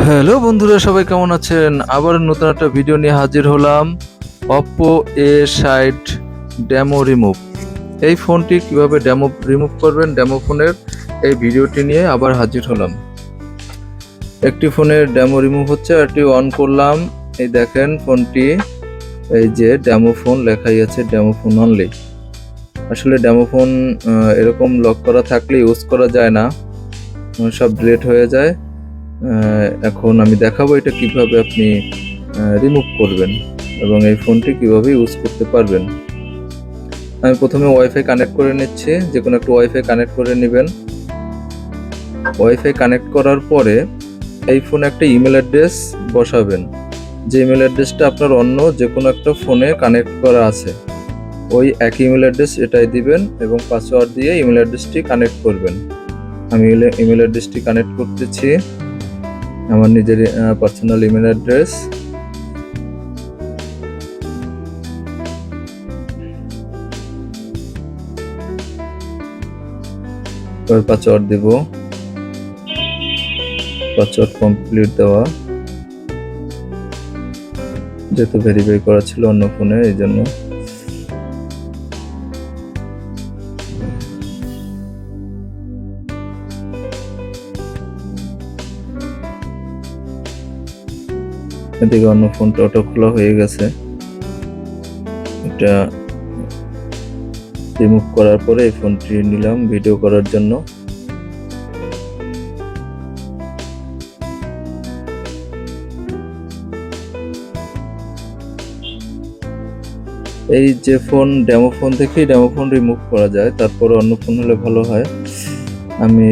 Hello বন্ধুরা, সবাই কেমন আছেন? আবার নতুন একটা ভিডিও নিয়ে হাজির হলাম Oppo A site demo remove এই ফোনটি কীভাবে ড্যামো রিমুভ করবেন? ড্যামো ফোনের এই ভিডিওটি নিয়ে আবার হাজির হলাম। একটি ফোনের ড্যামো রিমুভ হচ্ছে একটি অন করলাম। এই দেখেন ফোনটি এই যে ড্যামো ফোন লেখাই আছে ড্যামো ফোন অনলি আসলে ড্যামো ফোন এরকম লক করা থাকলে ইউজ করা যায় না। সব ডিলেট হয়ে যায়। এখন আমি দেখাবো এটা কীভাবে আপনি রিমুভ করবেন এবং এই ফোনটি কীভাবে ইউজ করতে পারবেন। আমি প্রথমে ওয়াইফাই কানেক্ট করে নিচ্ছি, যে কোনো একটা ওয়াইফাই কানেক্ট করে নেবেন। ওয়াইফাই কানেক্ট করার পরে এই ফোনে একটা ইমেল অ্যাড্রেস বসাবেন। যে ইমেল অ্যাড্রেসটা আপনার অন্য যে কোনো একটা ফোনে কানেক্ট করা আছে, ওই এক ইমেল অ্যাড্রেস এটাই দিবেন এবং পাসওয়ার্ড দিয়ে ইমেল অ্যাড্রেসটি কানেক্ট করবেন। আমি ইমেল অ্যাড্রেসটি কানেক্ট করতেছি। আমার নিজের পার্সোনাল ইমেল অ্যাড্রেস পাসওয়ার্ড দেব। পাসওয়ার্ড কমপ্লিট দেওয়া। যেহেতু ভেরিফাই করা ছিল অন্য ফোনে এই জন্য। এদিকে অন্য ফোনটা অটো খোলা হয়ে গেছে। এটা রিমুভ করার পরে এই ফোনটি নিলাম ভিডিও করার জন্য। এই যে ফোন ডেমো ফোন থেকেই ডেমো ফোন রিমুভ করা যায়, তারপরে অন্য ফোন হলে ভালো হয়। আমি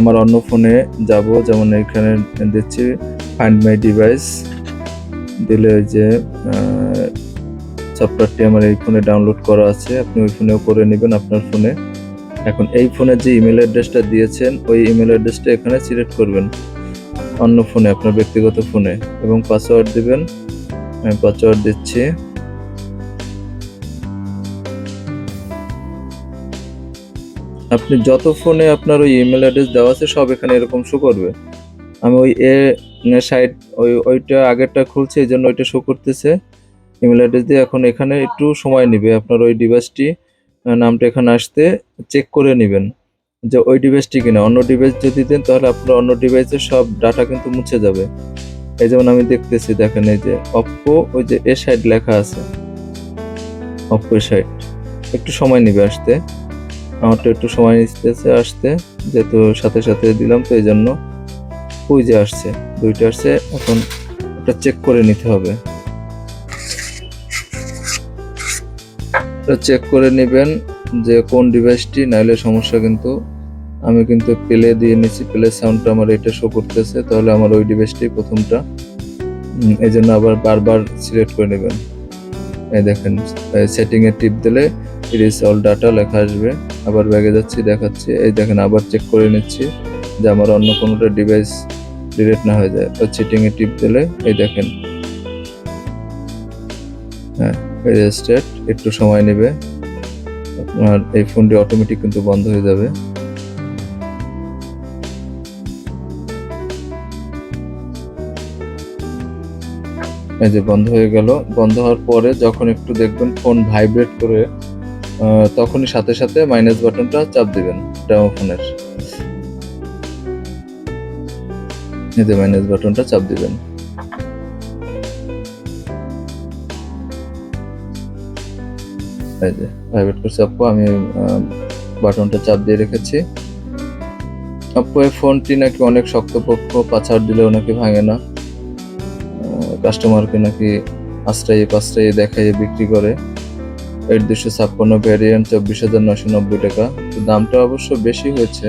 আমার অন্য ফোনে যাব, যেমন এখানে দিচ্ছি ফাইন্ড মাই ডিভাইস দিলে যে সফটওয়্যারটি আমার এই ফোনে ডাউনলোড করা আছে, আপনি ওই ফোনেও করে নেবেন আপনার ফোনে এখন এই ফোনে যে ইমেল অ্যাড্রেসটা দিয়েছেন, ওই ইমেল অ্যাড্রেসটা এখানে সিলেক্ট করবেন অন্য ফোনে আপনার ব্যক্তিগত ফোনে এবং পাসওয়ার্ড দিবেন। আমি পাসওয়ার্ড দিচ্ছি। আপনি যত ফোনে আপনার ওই ইমেল অ্যাড্রেস দেওয়া আছে, সব এখানে এরকম শো করবে। আমি ওই এ সাইট, ওই, ওইটা আগেরটা খুলছে, এই জন্য ওইটা শো করতেছে। ইমেল অ্যাড্রেস দিয়ে এখন এখানে একটু সময় নেবে, আপনার ওই ডিভাইসটি নামটা এখানে আসতে চেক করে নেবেন যে ওই ডিভাইসটি কিনা। অন্য ডিভাইস যদি দেন, তাহলে আপনার অন্য ডিভাইসের সব ডাটা কিন্তু মুছে যাবে। এই যেমন আমি দেখতেছি, দেখেন এই যে অপ্পো ওই যে এ সাইড লেখা আছে। অপ্পো এ সাইড একটু সময় নেবে আসতে। আমারটা একটু সময় নিতেছে আসতে, যেহেতু সাথে সাথে দিলাম তো, এই জন্য ওই যে আসছে। দুইটা আসছে এখন ওটা চেক করে নিতে হবে। চেক করে নেবেন যে কোন ডিভাইসটি নাইলে সমস্যা কিন্তু আমি কিন্তু প্লে দিয়ে নিচ্ছি প্লে সাউন্ডটা আমার এটা শো করতেছে, তাহলে আমার ওই ডিভাইসটি প্রথমটা এই জন্য আবার বারবার সিলেক্ট করে নেবেন। এই দেখেন সেটিং এ টিপ দিলে ইরিস অল ডাটা লেখা আসবে। আবার ব্যাগে যাচ্ছি, দেখাচ্ছি, এই দেখেন আবার চেক করে নিচ্ছি যে আমার অন্য কোনোটা ডিভাইস ডিলেট না হয়ে যায়। সেটিং এ টিপ দিলে, এই দেখেন। হ্যাঁ রেজিস্টার্ড একটু সময় নেবে। আপনার এই ফোনটি অটোমেটিক কিন্তু বন্ধ হয়ে যাবে। এই যে বন্ধ হয়ে গেল। বন্ধ হওয়ার পরে যখন একটু দেখবেন ফোন ভাইব্রেট করে তখনই সাথে সাথে মাইনাস বাটনটা চাপ দিবেন ডেমো ফোনের যে মাইনাস বাটনটা চাপ দিবেন। ভাইব্রেট করছে আপু, আমি বাটনটা চাপ দিয়ে রেখেছি। আপু, এই ফোনটি নাকি অনেক শক্তপক্ষ, পাছাড় দিলেও নাকি ভাঙে না। কাস্টমারকে নাকি আশ্রয়ে পাশ্রয়ে দেখাইয়ে বিক্রি করে। এর দুশো ছাপ্পান্ন ভ্যারিয়েন্ট চব্বিশ হাজার নশো নব্বই টাকা। দামটা অবশ্য বেশি হয়েছে।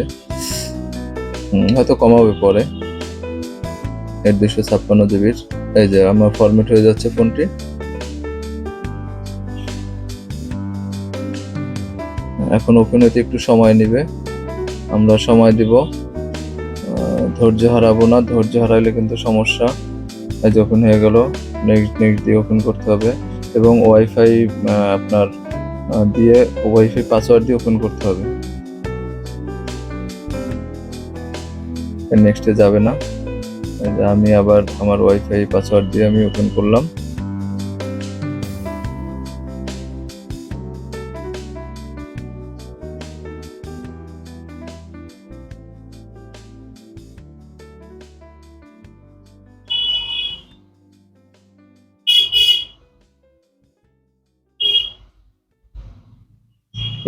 হয়তো কমাবে পরে। এর দুশো ছাপ্পান্ন জিবির। এই যে আমার ফরম্যাট হয়ে যাচ্ছে ফোনটি। এখন ওপেন হতে একটু সময় নেবে। আমরা সময় দিব। ধৈর্য হারাবো না। ধৈর্য হারাইলে কিন্তু সমস্যা। এই যে ওপেন হয়ে গেল। নেক্সট নেক্সট দিয়ে ওপেন করতে হবে। এবং ওয়াইফাই আপনার দিয়ে ওয়াইফাই পাসওয়ার্ড দিয়ে ওপেন করতে হবে। নেক্সটে যাবে না। আমি আবার আমার ওয়াইফাই পাসওয়ার্ড দিয়ে আমি ওপেন করলাম।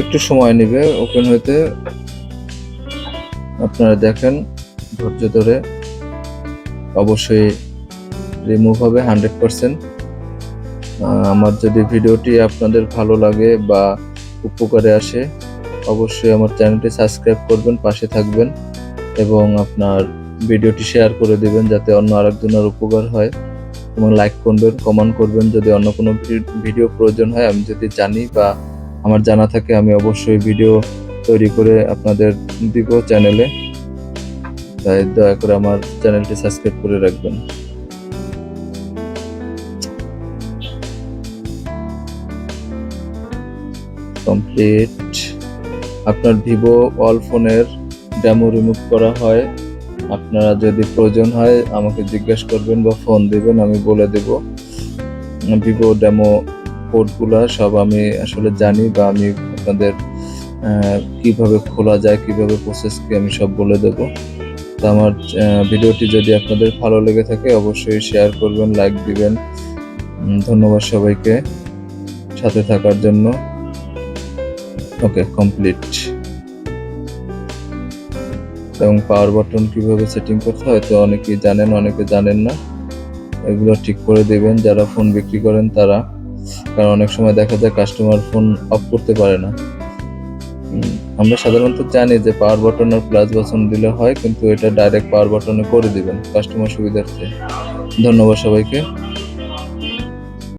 একটু সময় নেবে ওপেন হইতে। আপনারা দেখেন, ধৈর্য ধরে। অবশ্যই রিমুভ হবে হান্ড্রেড পারসেন্ট আমার যদি ভিডিওটি আপনাদের ভালো লাগে বা উপকারে আসে, অবশ্যই আমার চ্যানেলটি সাবস্ক্রাইব করবেন, পাশে থাকবেন এবং আপনার ভিডিওটি শেয়ার করে দিবেন যাতে অন্য আরেকজনের উপকার হয়। এবং লাইক করবেন কমেন্ট করবেন, যদি অন্য কোনো ভিডিও প্রয়োজন হয়, আমি যদি জানি বা আমার জানা থাকে, আমি অবশ্যই ভিডিও তৈরি করে আপনাদের দিব চ্যানেলে তাই দয়া করে আমার চ্যানেলটি সাবস্ক্রাইব করে রাখবেন। কমপ্লিট। আপনার ভিভো অল ফোনের ডেমো রিমুভ করা হয়। আপনারা যদি প্রয়োজন হয় আমাকে জিজ্ঞেস করবেন বা ফোন দিবেন, আমি বলে দেব। ভিভো ডেমো কোডগুলা সব আমি আসলে জানি বা আমি আপনাদের কীভাবে খোলা যায়, কীভাবে প্রসেস কি আমি সব বলে দেব। তো আমার ভিডিওটি যদি আপনাদের ভালো লেগে থাকে, অবশ্যই শেয়ার করবেন লাইক দিবেন। ধন্যবাদ সবাইকে সাথে থাকার জন্য। ওকে কমপ্লিট এবং পাওয়ার বাটন কীভাবে সেটিং করতে হয়, তো অনেকেই জানেন, অনেকে জানেন না। এগুলো ঠিক করে দেবেন, যারা ফোন বিক্রি করেন তারা। কারণ অনেক সময় দেখা যায় কাস্টমার ফোন অফ করতে পারে না। আমরা সাধারণত জানি যে পাওয়ার বাটন আর প্লাস বাটন দিলে হয়, কিন্তু এটা ডাইরেক্ট পাওয়ার বাটনে করে দিবেন কাস্টমার সুবিধার্থে। ধন্যবাদ সবাইকে।